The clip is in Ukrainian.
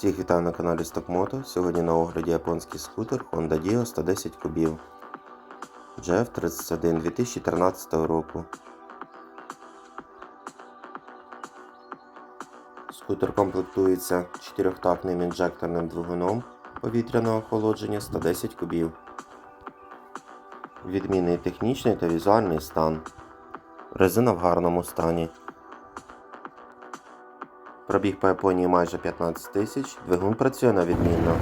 Всіх вітаю на каналі Stockmoto. Сьогодні на огляді японський скутер Honda Dio 110 кубів GF31 2013 року. Скутер комплектується 4-тактним інжекторним двигуном повітряного охолодження 110 кубів. Відмінний технічний та візуальний стан. Резина в гарному стані. Пробіг по Японії майже 15 тисяч, двигун працює на відмінно.